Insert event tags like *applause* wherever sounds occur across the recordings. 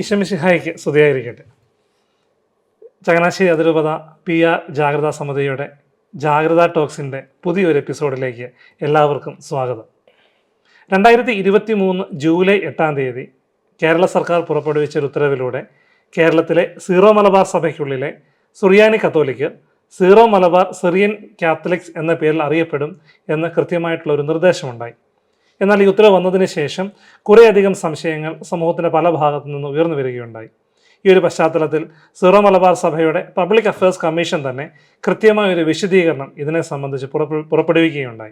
ഈശമിഷിഹായിക്ക് സ്തുതിയായിരിക്കട്ടെ. ചങ്ങനാശ്ശേരി അതിരൂപത P R ജാഗ്രതാ സമിതിയുടെ ജാഗ്രതാ ടോക്സിന്റെ പുതിയൊരു എപ്പിസോഡിലേക്ക് എല്ലാവർക്കും സ്വാഗതം. രണ്ടായിരത്തി ഇരുപത്തി മൂന്ന് ജൂലൈ എട്ടാം തീയതി കേരള സർക്കാർ പുറപ്പെടുവിച്ച ഒരു ഉത്തരവിലൂടെ കേരളത്തിലെ സീറോ മലബാർ സഭയ്ക്കുള്ളിലെ സുറിയാനി catholic Syro Malabar Syrian Catholics എന്ന പേരിൽ അറിയപ്പെടും എന്ന് കൃത്യമായിട്ടുള്ള ഒരു നിർദ്ദേശമുണ്ടായി. എന്നാൽ ഈ ഉത്തരവ് വന്നതിന് ശേഷം കുറേയധികം സംശയങ്ങൾ സമൂഹത്തിന്റെ പല ഭാഗത്തു നിന്ന് ഉയർന്നു വരികയുണ്ടായി. ഈ ഒരു പശ്ചാത്തലത്തിൽ സീറോ മലബാർ സഭയുടെ പബ്ലിക് അഫയേഴ്സ് കമ്മീഷൻ തന്നെ കൃത്യമായ ഒരു വിശദീകരണം ഇതിനെ സംബന്ധിച്ച് പുറപ്പെ- പുറപ്പെടുവിക്കുകയുണ്ടായി.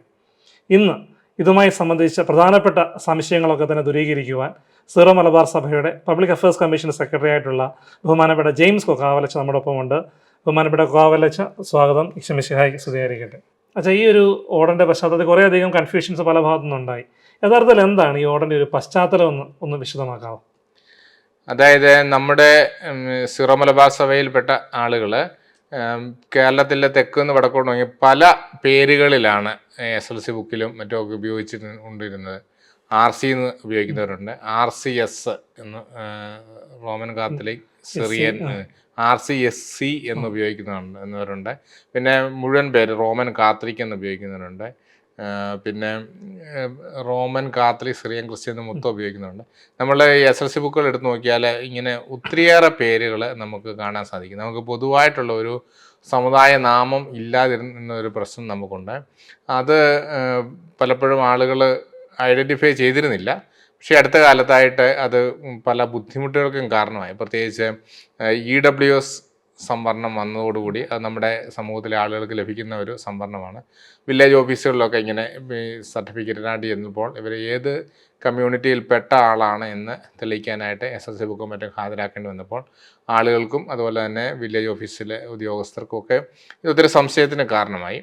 ഇന്ന് ഇതുമായി സംബന്ധിച്ച പ്രധാനപ്പെട്ട സംശയങ്ങളൊക്കെ തന്നെ ദൂരീകരിക്കുവാൻ സീറോ മലബാർ സഭയുടെ പബ്ലിക് അഫയേഴ്സ് കമ്മീഷൻ സെക്രട്ടറി ആയിട്ടുള്ള ബഹുമാനപ്പെട്ട ജെയിംസ് കൊക്കാവലച്ച നമ്മുടെ ഒപ്പമുണ്ട് ബഹുമാനപ്പെട്ട കൊക്കാവലച്ച സ്വാഗതം. ഇക്ഷമിഷിഹായി സ്തുതിയായിരിക്കട്ടെ. അച്ഛാ ഈ ഒരു ഓർഡറിന്റെ പശ്ചാത്തലത്തിൽ കുറേയധികം കൺഫ്യൂഷൻസ് പല ഭാഗത്തു നിന്നുണ്ടായി. യഥാർത്ഥത്തിൽ എന്താണ് ഈ ഓർഡറിന്റെ ഒരു പശ്ചാത്തലം ഒന്ന് ഒന്ന് വിശദമാക്കാമോ അതായത് നമ്മുടെ സിറമലബാർ സിറോ മലബാർ സഭയിൽപ്പെട്ട ആളുകൾ കേരളത്തിലെ തെക്കുനിന്ന് വടക്കോട്ട് തുടങ്ങി പല പേരുകളിലാണ് എസ് എൽ സി ബുക്കിലും മറ്റുമൊക്കെ ഉപയോഗിച്ച് കൊണ്ടിരുന്നത്. ആർ സി എന്ന് ഉപയോഗിക്കുന്നവരുണ്ട്. ആർ സി എസ് എന്ന് Roman Catholic Syrian R C S C എന്ന് ഉപയോഗിക്കുന്നവരുണ്ട് എന്നവരുണ്ട്. പിന്നെ മുഴുവൻ പേര് റോമൻ കാത്തലിക് എന്ന് ഉപയോഗിക്കുന്നവരുണ്ട്. പിന്നെ റോമൻ കാത്തലിക് സിറിയൻ ക്രിസ്ത്യൻ എന്ന് മൊത്തം ഉപയോഗിക്കുന്നുണ്ട്. നമ്മൾ എസ് എൽ സി ബുക്കുകൾ എടുത്ത് നോക്കിയാൽ ഇങ്ങനെ ഒത്തിരിയേറെ പേരുകൾ നമുക്ക് കാണാൻ സാധിക്കും. നമുക്ക് പൊതുവായിട്ടുള്ള ഒരു സമുദായ നാമം ഇല്ലാതിരുന്ന ഒരു പ്രശ്നം നമുക്കുണ്ട്. അത് പലപ്പോഴും ആളുകൾ ഐഡന്റിഫൈ ചെയ്തിരുന്നില്ല. പക്ഷേ അടുത്ത കാലത്തായിട്ട് അത് പല ബുദ്ധിമുട്ടുകൾക്കും കാരണമായി. പ്രത്യേകിച്ച് ഇ ഡബ്ല്യു എസ് സംവരണം വന്നതോടുകൂടി അത് നമ്മുടെ സമൂഹത്തിലെ ആളുകൾക്ക് ലഭിക്കുന്ന ഒരു സംവരണമാണ്. വില്ലേജ് ഓഫീസുകളിലൊക്കെ ഇങ്ങനെ സർട്ടിഫിക്കറ്റ് സർട്ടിഫിക്കറ്റിനായിട്ട് ചെന്നപ്പോൾ ഇവർ ഏത് കമ്മ്യൂണിറ്റിയിൽപ്പെട്ട ആളാണ് എന്ന് തെളിയിക്കാനായിട്ട് എസ് എസ് സി ബുക്കും മറ്റും ഹാജരാക്കേണ്ടി വന്നപ്പോൾ ആളുകൾക്കും അതുപോലെ തന്നെ വില്ലേജ് ഓഫീസിലെ ഉദ്യോഗസ്ഥർക്കും ഒക്കെ ഇത് ഒത്തിരി സംശയത്തിന് കാരണമായി.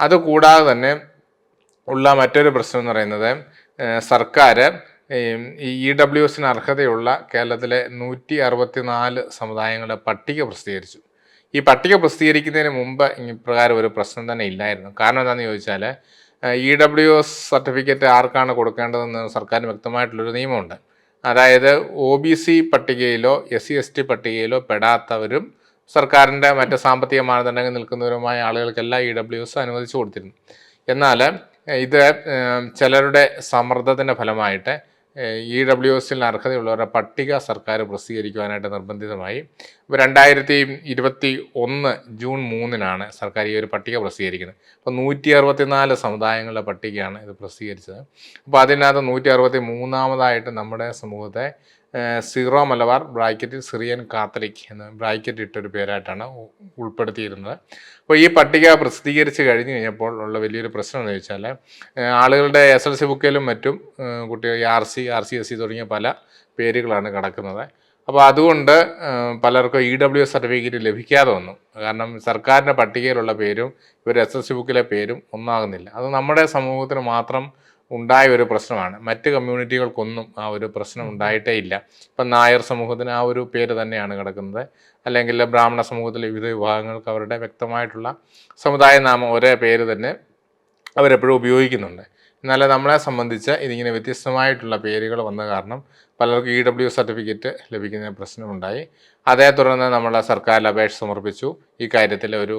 അതുകൂടാതെ തന്നെ ഉള്ള മറ്റൊരു പ്രശ്നം എന്ന് പറയുന്നത് സർക്കാർ ഇ ഡബ്ല്യു എസിന് അർഹതയുള്ള കേരളത്തിലെ നൂറ്റി അറുപത്തി നാല് സമുദായങ്ങളുടെ പട്ടിക പ്രസിദ്ധീകരിച്ചു. ഈ പട്ടിക പ്രസിദ്ധീകരിക്കുന്നതിന് മുമ്പ് ഇപ്രകാരം ഒരു പ്രശ്നം തന്നെ ഇല്ലായിരുന്നു. കാരണം എന്താണെന്ന് ചോദിച്ചാൽ ഇ ഡബ്ല്യു എസ് സർട്ടിഫിക്കറ്റ് ആർക്കാണ് കൊടുക്കേണ്ടതെന്ന് സർക്കാരിന് വ്യക്തമായിട്ടുള്ളൊരു നിയമമുണ്ട്. അതായത് ഒ ബി സി പട്ടികയിലോ എസ് സി എസ് ടി പട്ടികയിലോ പെടാത്തവരും സർക്കാരിന്റെ മറ്റ് സാമ്പത്തിക മാനദണ്ഡങ്ങൾ നിൽക്കുന്നവരുമായ ആളുകൾക്കെല്ലാം ഇ ഡബ്ല്യു എസ് അനുവദിച്ചു കൊടുത്തിരുന്നു. എന്നാൽ ഇത് ചിലരുടെ സമ്മർദ്ദത്തിന്റെ ഫലമായിട്ട് ഇ ഡബ്ല്യു എസിൽ അർഹതയുള്ളവരുടെ പട്ടിക സർക്കാർ പ്രസിദ്ധീകരിക്കുവാനായിട്ട് നിർബന്ധിതമായി. ഇപ്പോൾ രണ്ടായിരത്തി ഇരുപത്തി ഒന്ന് ജൂൺ മൂന്നിനാണ് സർക്കാർ ഈ ഒരു പട്ടിക പ്രസിദ്ധീകരിക്കുന്നത്. അപ്പോൾ നൂറ്റി അറുപത്തിനാല് സമുദായങ്ങളുടെ പട്ടികയാണ് ഇത് പ്രസിദ്ധീകരിച്ചത്. അപ്പോൾ അതിനകത്ത് നൂറ്റി അറുപത്തി മൂന്നാമതായിട്ട് നമ്മുടെ സമൂഹത്തെ സീറോ മലബാർ ബ്രാക്കറ്റിൽ സിറിയൻ കാത്തലിക് എന്ന് ബ്രാക്കറ്റ് ഇട്ടൊരു പേരായിട്ടാണ് ഉൾപ്പെടുത്തിയിരുന്നത്. അപ്പോൾ ഈ പട്ടിക പ്രസിദ്ധീകരിച്ച് കഴിഞ്ഞ് കഴിഞ്ഞപ്പോൾ ഉള്ള വലിയൊരു പ്രശ്നം എന്ന് വെച്ചാൽ ആളുകളുടെ എസ് എൽ സി ബുക്കിലും മറ്റും കുട്ടികൾ R C R C S C തുടങ്ങിയ പല പേരുകളാണ് കിടക്കുന്നത്. അപ്പോൾ അതുകൊണ്ട് പലർക്കും ഇ ഡബ്ല്യു എസ് സർട്ടിഫിക്കറ്റ് ലഭിക്കാതെ വന്നു. കാരണം സർക്കാരിന്റെ പട്ടികയിലുള്ള പേരും ഇവർ എസ് എൽ സി ബുക്കിലെ പേരും ഒന്നാകുന്നില്ല. അത് നമ്മുടെ സമൂഹത്തിന് മാത്രം ഉണ്ടായ ഒരു പ്രശ്നമാണ്. മറ്റ് കമ്മ്യൂണിറ്റികൾക്കൊന്നും ആ ഒരു പ്രശ്നം ഉണ്ടായിട്ടേ ഇല്ല. ഇപ്പം നായർ സമൂഹത്തിന് ആ ഒരു പേര് തന്നെയാണ് കിടക്കുന്നത്. അല്ലെങ്കിൽ ബ്രാഹ്മണ സമൂഹത്തിലെ വിവിധ വിഭാഗങ്ങൾക്ക് അവരുടെ വ്യക്തമായിട്ടുള്ള സമുദായ നാമം ഒരേ പേര് തന്നെ അവരെപ്പോഴും ഉപയോഗിക്കുന്നുണ്ട്. എന്നാൽ നമ്മളെ സംബന്ധിച്ച് ഇതിങ്ങനെ വ്യത്യസ്തമായിട്ടുള്ള പേരുകൾ വന്ന കാരണം പലർക്കും ഇ ഡബ്ല്യു സർട്ടിഫിക്കറ്റ് ലഭിക്കുന്ന പ്രശ്നമുണ്ടായി. അതേ തുടർന്ന് നമ്മൾ സർക്കാരിൽ അപേക്ഷ സമർപ്പിച്ചു. ഈ കാര്യത്തിൽ ഒരു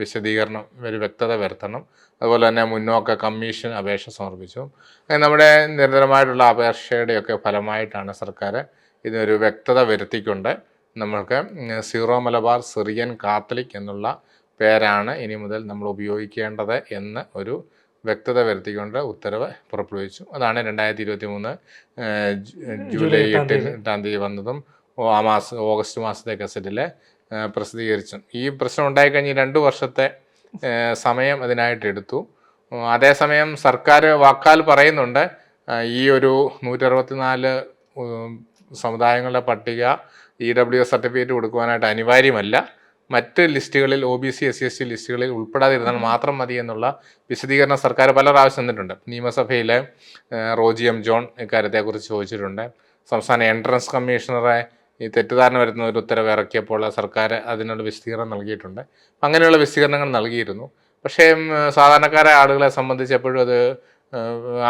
വിശദീകരണം ഒരു വ്യക്തത വരുത്തണം. അതുപോലെ തന്നെ മുന്നോക്ക കമ്മീഷൻ അപേക്ഷ സമർപ്പിച്ചു. നമ്മുടെ നിരന്തരമായിട്ടുള്ള അപേക്ഷയുടെയൊക്കെ ഫലമായിട്ടാണ് സർക്കാർ ഇതിനൊരു വ്യക്തത വരുത്തിക്കൊണ്ട് നമ്മൾക്ക് സീറോ മലബാർ സിറിയൻ കാത്തലിക് എന്നുള്ള പേരാണ് ഇനി മുതൽ നമ്മൾ ഉപയോഗിക്കേണ്ടത് എന്ന് ഒരു വ്യക്തത വരുത്തിക്കൊണ്ട് ഉത്തരവ് പുറപ്പെടുവിച്ചു. അതാണ് രണ്ടായിരത്തി ഇരുപത്തി മൂന്ന് ജൂലൈ എട്ടാം തീയതി. വന്നതും ആ മാസം ഓഗസ്റ്റ് മാസത്തെ ഗസറ്റിൽ പ്രസിദ്ധീകരിച്ചു. ഈ പ്രശ്നം ഉണ്ടായിക്കഴിഞ്ഞ് രണ്ട് വർഷത്തെ സമയം അതിനായിട്ട് എടുത്തു. അതേസമയം സർക്കാർ വാക്കാൽ പറയുന്നുണ്ട് ഈ ഒരു നൂറ്ററുപത്തിനാല് സമുദായങ്ങളുടെ പട്ടിക ഇ ഡബ്ല്യു എസ് സർട്ടിഫിക്കറ്റ് കൊടുക്കുവാനായിട്ട് അനിവാര്യമല്ല. മറ്റ് ലിസ്റ്റുകളിൽ O B C S C S T ലിസ്റ്റുകളിൽ ഉൾപ്പെടാതിരുന്നാൽ മാത്രം മതി എന്നുള്ള വിശദീകരണം സർക്കാർ പല പ്രാവശ്യം തന്നിട്ടുണ്ട്. നിയമസഭയിലെ റോജി എം. ജോൺ ഇക്കാര്യത്തെക്കുറിച്ച് ചോദിച്ചിട്ടുണ്ട്. സംസ്ഥാന എൻട്രൻസ് കമ്മീഷണറെ ഈ തെറ്റിദ്ധാരണ വരുന്ന ഒരു ഉത്തരവ് ഇറക്കിയപ്പോൾ സർക്കാർ അതിനുള്ള വിശദീകരണം നൽകിയിട്ടുണ്ട്. അങ്ങനെയുള്ള വിശദീകരണങ്ങൾ നൽകിയിരുന്നു. പക്ഷേ സാധാരണക്കാരായ ആളുകളെ സംബന്ധിച്ച് എപ്പോഴും അത്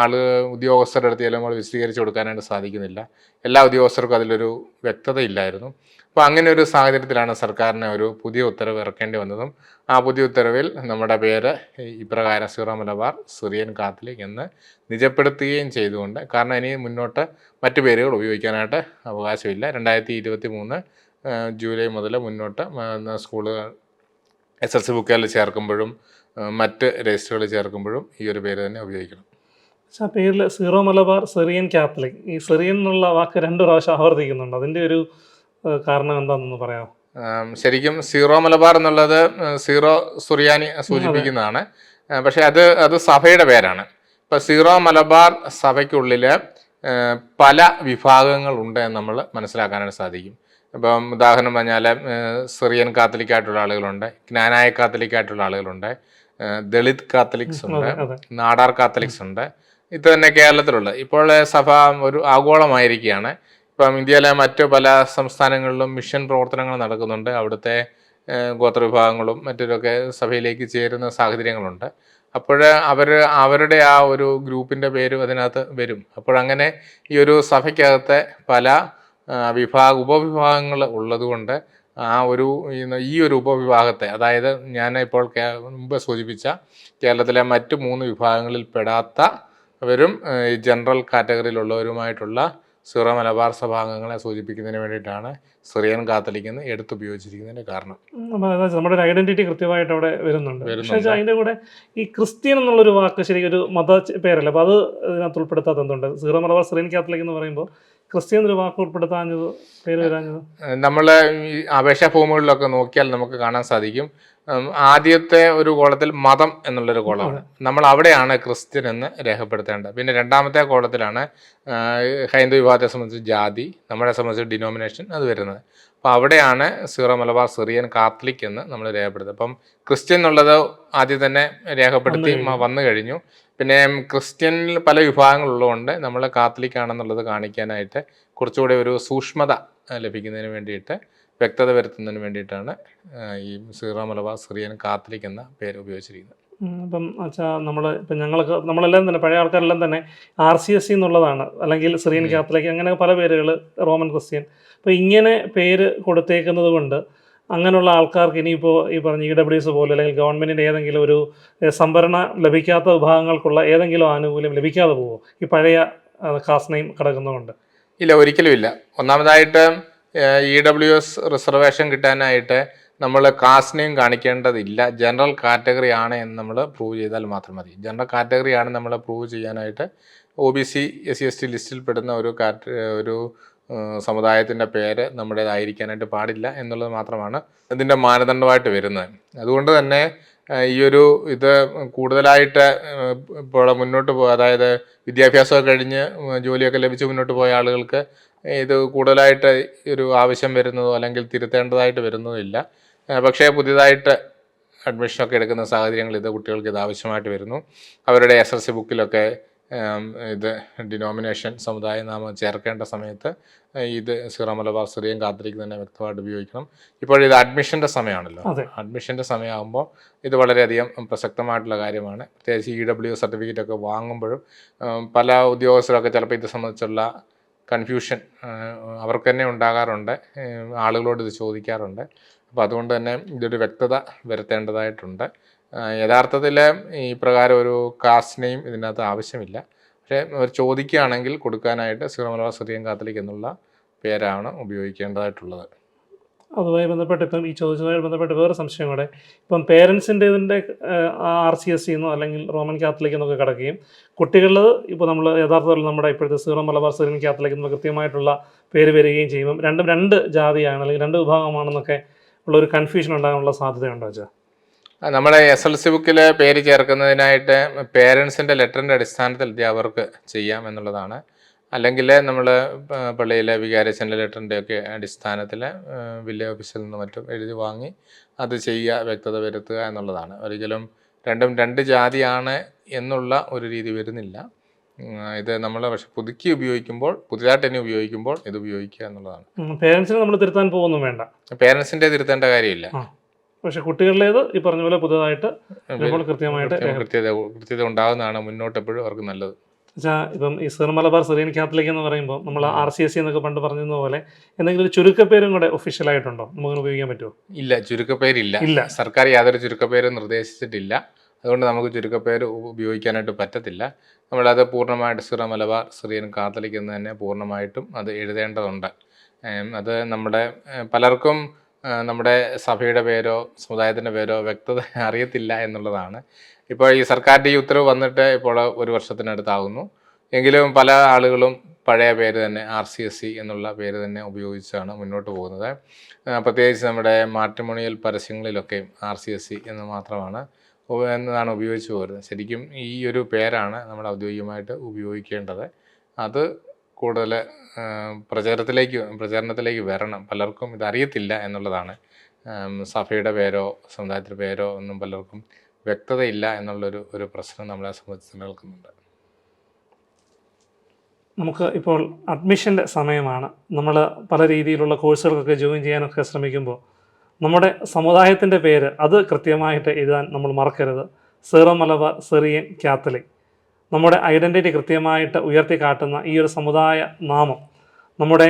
ആൾ ഉദ്യോഗസ്ഥരുടെ അടുത്ത് ചിലപ്പോൾ വിശദീകരിച്ച് കൊടുക്കാനായിട്ട് സാധിക്കുന്നില്ല. എല്ലാ ഉദ്യോഗസ്ഥർക്കും അതിലൊരു വ്യക്തത ഇല്ലായിരുന്നു അപ്പോൾ അങ്ങനെ ഒരു സാഹചര്യത്തിലാണ് സർക്കാരിന് ഒരു പുതിയ ഉത്തരവ് ഇറക്കേണ്ടി വന്നതും. ആ പുതിയ ഉത്തരവിൽ നമ്മുടെ പേര് ഇപ്രകാരം സീറോ മലബാർ സിറിയൻ കാത്തലിക് എന്ന് നിജപ്പെടുത്തുകയും ചെയ്തുകൊണ്ട് കാരണം ഇനി മുന്നോട്ട് മറ്റു പേരുകൾ ഉപയോഗിക്കാനായിട്ട് അവകാശമില്ല. രണ്ടായിരത്തി ഇരുപത്തി മൂന്ന് ജൂലൈ മുതൽ മുന്നോട്ട് സ്കൂളുകൾ എസ് എൽ സി ബുക്കുകളിൽ ചേർക്കുമ്പോഴും മറ്റ് രജിസ്റ്ററുകൾ ചേർക്കുമ്പോഴും ഈ ഒരു പേര് തന്നെ ഉപയോഗിക്കണം. പക്ഷേ ആ പേരിൽ സീറോ മലബാർ സെറിയൻ കാത്തലിക്. ഈ സെറിയൻ എന്നുള്ള വാക്ക് രണ്ട് പ്രാവശ്യം ആവർത്തിക്കുന്നുണ്ട്. അതിന്റെ ഒരു കാരണം എന്താണെന്നൊന്ന് പറയാമോ? ശരിക്കും സീറോ മലബാർ എന്നുള്ളത് സീറോ സുറിയാനി സൂചിപ്പിക്കുന്നതാണ്. പക്ഷേ അത് അത് സഭയുടെ പേരാണ്. ഇപ്പം സീറോ മലബാർ സഭയ്ക്കുള്ളിൽ പല വിഭാഗങ്ങളുണ്ട് എന്ന് നമ്മൾ മനസ്സിലാക്കാനായിട്ട് സാധിക്കും. ഇപ്പം ഉദാഹരണം പറഞ്ഞാൽ സിറിയൻ കാത്തലിക്കായിട്ടുള്ള ആളുകളുണ്ട് ജ്ഞാനായ കാത്തലിക്കായിട്ടുള്ള ആളുകളുണ്ട് ദളിത് കാത്തലിക്സ് ഉണ്ട് നാടാർ കാത്തലിക്സ് ഉണ്ട്. ഇത് തന്നെ കേരളത്തിലുള്ള ഇപ്പോൾ സഭ ഒരു ആഗോളമായിരിക്കുകയാണ്. ഇപ്പം ഇന്ത്യയിലെ മറ്റു പല സംസ്ഥാനങ്ങളിലും മിഷൻ പ്രവർത്തനങ്ങൾ നടക്കുന്നുണ്ട്. അവിടുത്തെ ഗോത്രവിഭാഗങ്ങളും മറ്റൊരൊക്കെ സഭയിലേക്ക് ചേരുന്ന സാഹചര്യങ്ങളുണ്ട്. അപ്പോൾ അവർ അവരുടെ ആ ഒരു ഗ്രൂപ്പിന്റെ പേരും അതിനകത്ത് വരും. അപ്പോഴങ്ങനെ ഈ ഒരു സഭയ്ക്കകത്തെ പല വിഭാഗ ഉപവിഭാഗങ്ങൾ ഉള്ളതുകൊണ്ട് ആ ഒരു ഈ- ഒരു ഉപവിഭാഗത്തെ അതായത് ഞാൻ ഇപ്പോൾ മുമ്പ് സൂചിപ്പിച്ച കേരളത്തിലെ മറ്റ് മൂന്ന് വിഭാഗങ്ങളിൽ പെടാത്തവരും ജനറൽ കാറ്റഗറിയിലുള്ളവരുമായിട്ടുള്ള സിറോ മലബാർ സഭാംഗങ്ങളെ സൂചിപ്പിക്കുന്നതിന് വേണ്ടിയിട്ടാണ് സിറിയൻ കാത്തലിക് എന്ന് എടുത്തുപയോഗിച്ചിരിക്കുന്നതിന്റെ കാരണം. നമ്മുടെ ഒരു ഐഡന്റിറ്റി കൃത്യമായിട്ട് അവിടെ വരുന്നുണ്ട്. പക്ഷേ അതിന്റെ അതിന്റെ കൂടെ ഈ ക്രിസ്ത്യൻ എന്നുള്ളൊരു വാക്ക് ശരിക്കും ഒരു മത പേരല്ലേ? പേരല്ല അപ്പോൾ അത് ഇതിനകത്ത് ഉൾപ്പെടുത്താത്ത എന്തുണ്ട് സിറോ മലബാർ സിറിയൻ കാത്തലിക് എന്ന് പറയുമ്പോൾ ക്രിസ്ത്യൻ ഒരു വാക്ക് ഉൾപ്പെടുത്താഞ്ഞത് പേര് വരാഞ്ഞത്? നമ്മൾ ഈ അപേക്ഷാ ഫോമുകളിലൊക്കെ നോക്കിയാൽ നമുക്ക് കാണാൻ സാധിക്കും. ആദ്യത്തെ ഒരു കോളത്തിൽ മതം എന്നുള്ളൊരു കോളമാണ്. നമ്മൾ അവിടെയാണ് ക്രിസ്ത്യൻ എന്ന് രേഖപ്പെടുത്തേണ്ടത്. പിന്നെ രണ്ടാമത്തെ കോളത്തിലാണ് ഹൈന്ദു വിഭാഗത്തെ സംബന്ധിച്ച് ജാതി നമ്മളെ സംബന്ധിച്ച് ഡിനോമിനേഷൻ അത് വരുന്നത്. അപ്പോൾ അവിടെയാണ് സീറോ മലബാർ സിറിയൻ കാത്തലിക് എന്ന് നമ്മൾ രേഖപ്പെടുത്തുന്നത്. അപ്പം ക്രിസ്ത്യൻ എന്നുള്ളത് ആദ്യം തന്നെ രേഖപ്പെടുത്തി വന്നു കഴിഞ്ഞു. പിന്നെ ക്രിസ്ത്യനിൽ പല വിഭാഗങ്ങളുള്ളതുകൊണ്ട് നമ്മൾ കാത്തലിക് ആണെന്നുള്ളത് കാണിക്കാനായിട്ട് കുറച്ചുകൂടി ഒരു സൂക്ഷ്മത ലഭിക്കുന്നതിന് വേണ്ടിയിട്ട് വ്യക്തത വരുത്തുന്നതിന് വേണ്ടിയിട്ടാണ് ഈ സീറോ മലബാർ സിറിയൻ കാത്തലിക് എന്ന പേര് ഉപയോഗിച്ചിരിക്കുന്നത്. ഇപ്പം വെച്ചാൽ നമ്മൾ ഇപ്പം ഞങ്ങളൊക്കെ നമ്മളെല്ലാം തന്നെ പഴയ ആൾക്കാരെല്ലാം തന്നെ ആർ സി എസ് സി എന്നുള്ളതാണ്. അല്ലെങ്കിൽ സിറിയൻ. കാത്തലിക് അങ്ങനെ പല പേരുകൾ റോമൻ ക്രിസ്ത്യൻ അപ്പോൾ ഇങ്ങനെ പേര് കൊടുത്തേക്കുന്നത് കൊണ്ട് അങ്ങനെയുള്ള ആൾക്കാർക്ക് ഇനിയിപ്പോൾ ഈ പറഞ്ഞ ഇ ഡബ്ല്യു എസ് പോലെ അല്ലെങ്കിൽ ഗവൺമെന്റിന്റെ ഏതെങ്കിലും ഒരു സംവരണ ലഭിക്കാത്ത വിഭാഗങ്ങൾക്കുള്ള ഏതെങ്കിലും ആനുകൂല്യം ലഭിക്കാതെ പോകുമോ ഈ പഴയ കാസ്റ്റ് നെയിം കിടക്കുന്നതുകൊണ്ട്. ഇല്ല ഒരിക്കലും ഇല്ല. ഒന്നാമതായിട്ട് ഇ ഡബ്ല്യു എസ് റിസർവേഷൻ കിട്ടാനായിട്ട് നമ്മൾ കാസ്റ്റിനെയും കാണിക്കേണ്ടതില്ല. ജനറൽ കാറ്റഗറി ആണ് എന്ന് നമ്മൾ പ്രൂവ് ചെയ്താൽ മാത്രം മതി. ജനറൽ കാറ്റഗറി ആണ് നമ്മൾ പ്രൂവ് ചെയ്യാനായിട്ട് O B C S C S T ലിസ്റ്റിൽ പെടുന്ന ഒരു കാറ്റ ഒരു സമുദായത്തിന്റെ പേര് നമ്മുടേതായിരിക്കാനായിട്ട് പാടില്ല എന്നുള്ളത് മാത്രമാണ് ഇതിന്റെ മാനദണ്ഡമായിട്ട് വരുന്നത്. അതുകൊണ്ട് തന്നെ ഈ ഒരു ഇത് കൂടുതലായിട്ട് ഇപ്പോൾ മുന്നോട്ട് പോയ അതായത് വിദ്യാഭ്യാസമൊക്കെ കഴിഞ്ഞ് ജോലിയൊക്കെ ലഭിച്ച് മുന്നോട്ട് പോയ ആളുകൾക്ക് ഇത് കൂടുതലായിട്ട് ഒരു ആവശ്യം വരുന്നതോ അല്ലെങ്കിൽ തിരുത്തേണ്ടതായിട്ട് വരുന്നതോ ഇല്ല. പക്ഷേ പുതിയതായിട്ട് അഡ്മിഷനൊക്കെ എടുക്കുന്ന സാഹചര്യങ്ങൾ ഇത് കുട്ടികൾക്ക് ഇത് ആവശ്യമായിട്ട് വരുന്നു. അവരുടെ എസ് എൽ സി ബുക്കിലൊക്കെ ഇത് ഡിനോമിനേഷൻ സമുദായ നാമം ചേർക്കേണ്ട സമയത്ത് ഇത് സീറോ മലബാർ സിറിയൻ കാത്തലിക് തന്നെ വ്യക്തമായിട്ട് ഉപയോഗിക്കണം. ഇപ്പോഴിത് അഡ്മിഷന്റെ സമയമാണല്ലോ. അഡ്മിഷന്റെ സമയമാകുമ്പോൾ ഇത് വളരെയധികം പ്രസക്തമായിട്ടുള്ള കാര്യമാണ്. പ്രത്യേകിച്ച് ഇ ഡബ്ല്യു സർട്ടിഫിക്കറ്റ് ഒക്കെ വാങ്ങുമ്പോഴും പല ഉദ്യോഗസ്ഥരൊക്കെ ചിലപ്പോൾ ഇത് സംബന്ധിച്ചുള്ള കൺഫ്യൂഷൻ അവർക്ക് തന്നെ ഉണ്ടാകാറുണ്ട്. ആളുകളോട് ഇത് ചോദിക്കാറുണ്ട്. അപ്പോൾ അതുകൊണ്ട് തന്നെ ഇതൊരു വ്യക്തത വരുത്തേണ്ടതായിട്ടുണ്ട്. യഥാർത്ഥത്തിൽ ഈ പ്രകാരം ഒരു കാസ്റ്റ് കാസ്റ്റിനെയും ഇതിനകത്ത് ആവശ്യമില്ല. പക്ഷേ അവർ ചോദിക്കുകയാണെങ്കിൽ കൊടുക്കാനായിട്ട് സീറോ മലബാർ കാത്തലിക് എന്നുള്ള പേരാണ് ഉപയോഗിക്കേണ്ടതായിട്ടുള്ളത്. അതുമായി ബന്ധപ്പെട്ട് ഇപ്പം ഈ ചോദിച്ചതുമായി ബന്ധപ്പെട്ട് വേറെ സംശയം കൂടെ. ഇപ്പം പേരൻസിന്റെ ഇതിന്റെ ആർ സി എസ് സിന്നോ അല്ലെങ്കിൽ റോമൻ കാത്തലിക് എന്നൊക്കെ കിടക്കുകയും കുട്ടികളിൽ ഇപ്പോൾ നമ്മൾ യഥാർത്ഥത്തിൽ നമ്മുടെ ഇപ്പോഴത്തെ സീറോ മലബാർ സിറിയൻ കാത്തലിക് എന്നുള്ള കൃത്യമായിട്ടുള്ള പേര് വരികയും ചെയ്യുമ്പം രണ്ടും രണ്ട് ജാതിയാണ് അല്ലെങ്കിൽ രണ്ട് വിഭാഗമാണെന്നൊക്കെ ഉള്ള ഒരു കൺഫ്യൂഷൻ ഉണ്ടാകാനുള്ള സാധ്യതയുണ്ടോ വെച്ചാൽ നമ്മൾ എസ് എൽ സി ബുക്കിൽ പേര് ചേർക്കുന്നതിനായിട്ട് പേരൻസിന്റെ ലെറ്ററിന്റെ അടിസ്ഥാനത്തിൽ അധ്യാപകർക്ക് ചെയ്യാം എന്നുള്ളതാണ്. അല്ലെങ്കിൽ നമ്മൾ പള്ളിയിലെ വികാരച്ചന്റെ ലെറ്ററിന്റെയൊക്കെ അടിസ്ഥാനത്തിൽ വില്ലേജ് ഓഫീസിൽ നിന്ന് മറ്റും എഴുതി വാങ്ങി അത് ചെയ്യുക വ്യക്തത വരുത്തുക എന്നുള്ളതാണ്. ഒരിക്കലും രണ്ടും രണ്ട് ജാതിയാണ് എന്നുള്ള ഒരു രീതി വരുന്നില്ല. ഇത് നമ്മൾ പക്ഷെ പുതുക്കി ഉപയോഗിക്കുമ്പോൾ പുതിയതായിട്ട് തന്നെ ഉപയോഗിക്കുമ്പോൾ ഇത് ഉപയോഗിക്കുക എന്നുള്ളതാണ്. പേരൻസിനെ നമ്മൾ തിരുത്താൻ പോകുന്നു വേണ്ട. പേരൻസിന്റെ തിരുത്തേണ്ട കാര്യമില്ല. പക്ഷെ കുട്ടികളിലേത് ഈ പറഞ്ഞ പോലെ പുതുതായിട്ട് നമ്മൾ കൃത്യമായിട്ട് കൃത്യം- കൃത്യത കൃത്യത ഉണ്ടാകുന്നതാണ് മുന്നോട്ട് എപ്പോഴും അവർക്ക് നല്ലത്. ഇപ്പം ഈ സിർ മലബാർ സിറിയൻ കാത്തലിക് എന്ന് പറയുമ്പോൾ നമ്മൾ ആർ സി എസ് സി എന്നൊക്കെ പണ്ട് പറഞ്ഞിരുന്ന പോലെ എന്തെങ്കിലും ഒരു ചുരുക്കപ്പേരും കൂടെ ഒഫീഷ്യലായിട്ടുണ്ടോ നമുക്ക് ഉപയോഗിക്കാൻ പറ്റുമോ? ഇല്ല ചുരുക്കപ്പേരില്ല. ഇല്ല. സർക്കാർ യാതൊരു ചുരുക്കപ്പേരും നിർദ്ദേശിച്ചിട്ടില്ല. അതുകൊണ്ട് നമുക്ക് ചുരുക്കപ്പേര് ഉപയോഗിക്കാനായിട്ട് പറ്റത്തില്ല. നമ്മളത് പൂർണമായിട്ട് സിറ മലബാർ സിറിയൻ കാത്തലിക് എന്ന് തന്നെ പൂർണമായിട്ടും അത് എഴുതേണ്ടതുണ്ട്. അത് നമ്മുടെ പലർക്കും നമ്മുടെ സഭയുടെ പേരോ സമുദായത്തിന്റെ പേരോ വ്യക്തത *laughs* അറിയത്തില്ല എന്നുള്ളതാണ്. ഇപ്പോൾ ഈ സർക്കാരിന്റെ ഈ ഉത്തരവ് വന്നിട്ട് ഇപ്പോൾ ഒരു വർഷത്തിനടുത്താകുന്നു എങ്കിലും പല ആളുകളും പഴയ പേര് തന്നെ ആർ സി എസ് സി എന്നുള്ള പേര് തന്നെ ഉപയോഗിച്ചാണ് മുന്നോട്ട് പോകുന്നത്. പ്രത്യേകിച്ച് നമ്മുടെ മാട്രിമോണിയൽ പരസ്യങ്ങളിലൊക്കെയും ആർ സി എസ് സി എന്ന് മാത്രമാണ് എന്നതാണ് ഉപയോഗിച്ച് പോരുന്നത്. ശരിക്കും ഈ ഒരു പേരാണ് നമ്മൾ ഔദ്യോഗികമായിട്ട് ഉപയോഗിക്കേണ്ടത്. അത് കൂടുതൽ പ്രചാരത്തിലേക്ക് പ്രചാരണത്തിലേക്ക് വരണം. പലർക്കും ഇതറിയത്തില്ല എന്നുള്ളതാണ്. സഭയുടെ പേരോ സമുദായത്തിന്റെ പേരോ ഒന്നും പലർക്കും വ്യക്തതയില്ല എന്നുള്ളൊരു ഒരു പ്രശ്നം നമ്മളെ സംബന്ധിച്ച് നിലനിൽക്കുന്നുണ്ട്. നമുക്ക് ഇപ്പോൾ അഡ്മിഷന്റെ സമയമാണ്. നമ്മൾ പല രീതിയിലുള്ള കോഴ്സുകൾക്കൊക്കെ ജോയിൻ ചെയ്യാനൊക്കെ ശ്രമിക്കുമ്പോൾ നമ്മുടെ സമുദായത്തിന്റെ പേര് അത് കൃത്യമായിട്ട് എഴുതാൻ നമ്മൾ മറക്കരുത്. Syro Malabar Syrian Catholic. നമ്മുടെ ഐഡന്റിറ്റി കൃത്യമായിട്ട് ഉയർത്തി കാട്ടുന്ന ഈ ഒരു സമുദായ നാമം നമ്മുടെ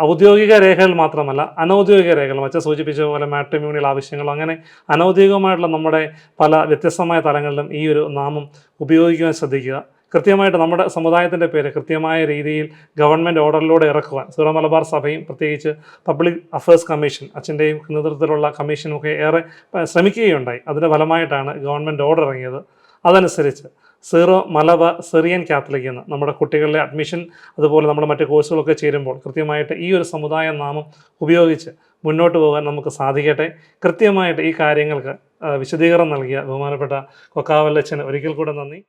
ഔദ്യോഗിക രേഖകൾ മാത്രമല്ല അനൗദ്യോഗിക രേഖകൾ മച്ച സൂചിപ്പിച്ച പോലെ മാട്രിമ്യൂണിയൽ ആവശ്യങ്ങളോ അങ്ങനെ അനൗദ്യോഗികമായിട്ടുള്ള നമ്മുടെ പല വ്യത്യസ്തമായ തലങ്ങളിലും ഈ ഒരു നാമം ഉപയോഗിക്കുവാൻ ശ്രദ്ധിക്കുക. കൃത്യമായിട്ട് നമ്മുടെ സമുദായത്തിന്റെ പേര് കൃത്യമായ രീതിയിൽ ഗവൺമെന്റ് ഓർഡറിലൂടെ ഇറക്കുവാൻ സീറോ മലബാർ സഭയും പ്രത്യേകിച്ച് പബ്ലിക് അഫയേഴ്സ് കമ്മീഷൻ അച്ഛന്റെയും നേതൃത്വത്തിലുള്ള കമ്മീഷനും ഒക്കെ ഏറെ ശ്രമിക്കുകയുണ്ടായി. അതിന്റെ ഫലമായിട്ടാണ് ഗവൺമെന്റ് ഓർഡർ ഇറങ്ങിയത്. അതനുസരിച്ച് സീറോ മലബാർ സിറിയൻ കാത്തലിക് എന്ന് നമ്മുടെ കുട്ടികളിലെ അഡ്മിഷൻ അതുപോലെ നമ്മുടെ മറ്റ് കോഴ്സുകളൊക്കെ ചേരുമ്പോൾ കൃത്യമായിട്ട് ഈ ഒരു സമുദായ നാമം ഉപയോഗിച്ച് മുന്നോട്ട് പോകാൻ നമുക്ക് സാധിക്കട്ടെ. കൃത്യമായിട്ട് ഈ കാര്യങ്ങൾക്ക് വിശദീകരണം നൽകിയ ബഹുമാനപ്പെട്ട കൊക്കാവല്ലച്ചന് ഒരിക്കൽ കൂടെ നന്ദി.